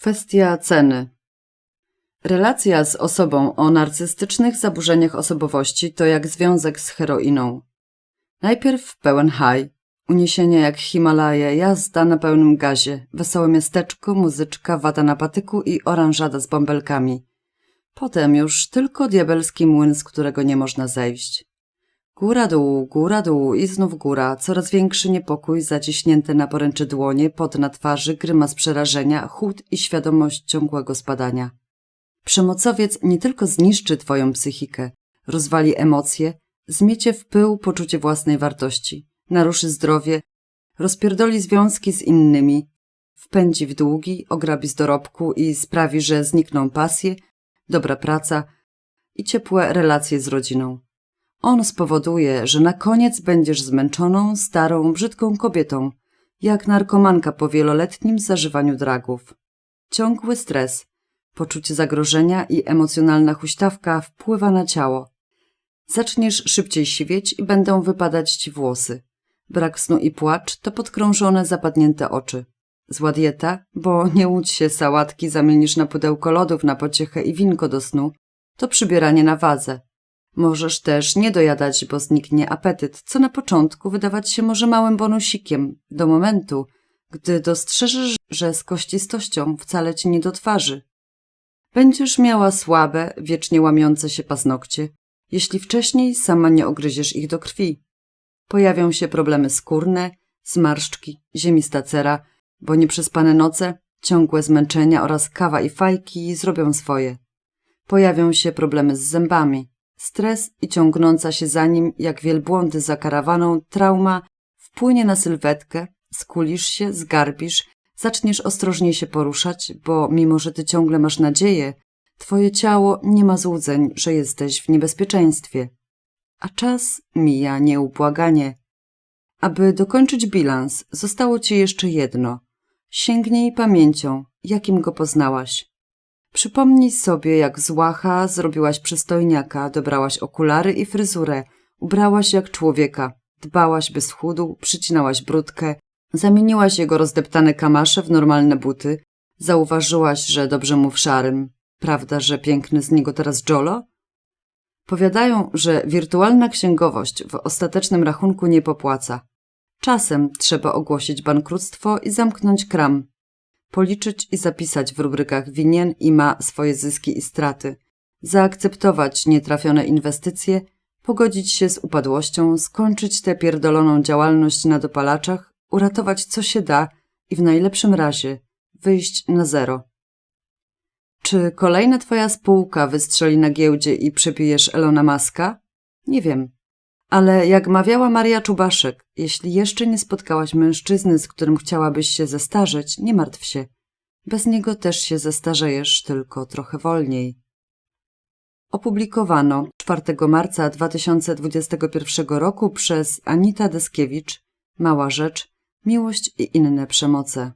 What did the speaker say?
Kwestia ceny. Relacja z osobą o narcystycznych zaburzeniach osobowości to jak związek z heroiną. Najpierw pełen high, uniesienie jak Himalaje, jazda na pełnym gazie, wesołe miasteczko, muzyczka, wata na patyku i oranżada z bąbelkami. Potem już tylko diabelski młyn, z którego nie można zejść. Góra dół, góra dół i znów góra, coraz większy niepokój, zaciśnięte na poręczy dłonie, pot na twarzy, grymas przerażenia, chłód i świadomość ciągłego spadania. Przemocowiec nie tylko zniszczy twoją psychikę, rozwali emocje, zmiecie w pył poczucie własnej wartości, naruszy zdrowie, rozpierdoli związki z innymi, wpędzi w długi, ograbi z dorobku i sprawi, że znikną pasje, dobra praca i ciepłe relacje z rodziną. On spowoduje, że na koniec będziesz zmęczoną, starą, brzydką kobietą, jak narkomanka po wieloletnim zażywaniu dragów. Ciągły stres, poczucie zagrożenia i emocjonalna huśtawka wpływa na ciało. Zaczniesz szybciej siwieć i będą wypadać ci włosy. Brak snu i płacz to podkrążone, zapadnięte oczy. Zła dieta, bo nie łudź się sałatki zamienisz na pudełko lodów na pociechę i winko do snu, to przybieranie na wadze. Możesz też nie dojadać, bo zniknie apetyt, co na początku wydawać się może małym bonusikiem, do momentu, gdy dostrzeżesz, że z kościstością wcale ci nie dotwarzy. Będziesz miała słabe, wiecznie łamiące się paznokcie, jeśli wcześniej sama nie ogryziesz ich do krwi. Pojawią się problemy skórne, zmarszczki, ziemista cera, bo nieprzespane noce, ciągłe zmęczenia oraz kawa i fajki zrobią swoje. Pojawią się problemy z zębami, Stres i ciągnąca się za nim, jak wielbłądy za karawaną, trauma wpłynie na sylwetkę, skulisz się, zgarbisz, zaczniesz ostrożnie się poruszać, bo mimo, że ty ciągle masz nadzieję, twoje ciało nie ma złudzeń, że jesteś w niebezpieczeństwie. A czas mija nieubłaganie. Aby dokończyć bilans, zostało ci jeszcze jedno. Sięgnij pamięcią, jakim go poznałaś. Przypomnij sobie, jak z łacha zrobiłaś przystojniaka, dobrałaś okulary i fryzurę, ubrałaś jak człowieka, dbałaś by schudł, przycinałaś brudkę, zamieniłaś jego rozdeptane kamasze w normalne buty, zauważyłaś, że dobrze mu w szarym. Prawda, że piękny z niego teraz Jolo? Powiadają, że wirtualna księgowość w ostatecznym rachunku nie popłaca. Czasem trzeba ogłosić bankructwo i zamknąć kram, policzyć i zapisać w rubrykach winien i ma swoje zyski i straty, zaakceptować nietrafione inwestycje, pogodzić się z upadłością, skończyć tę pierdoloną działalność na dopalaczach, uratować co się da i w najlepszym razie wyjść na zero. Czy kolejna twoja spółka wystrzeli na giełdzie i przepijesz Elona Maska? Nie wiem. Ale jak mawiała Maria Czubaszek, jeśli jeszcze nie spotkałaś mężczyzny, z którym chciałabyś się zestarzeć, nie martw się. Bez niego też się zestarzejesz, tylko trochę wolniej. Opublikowano 4 marca 2021 roku przez Anita Deskiewicz Mała Rzecz Miłość i inne przemoce.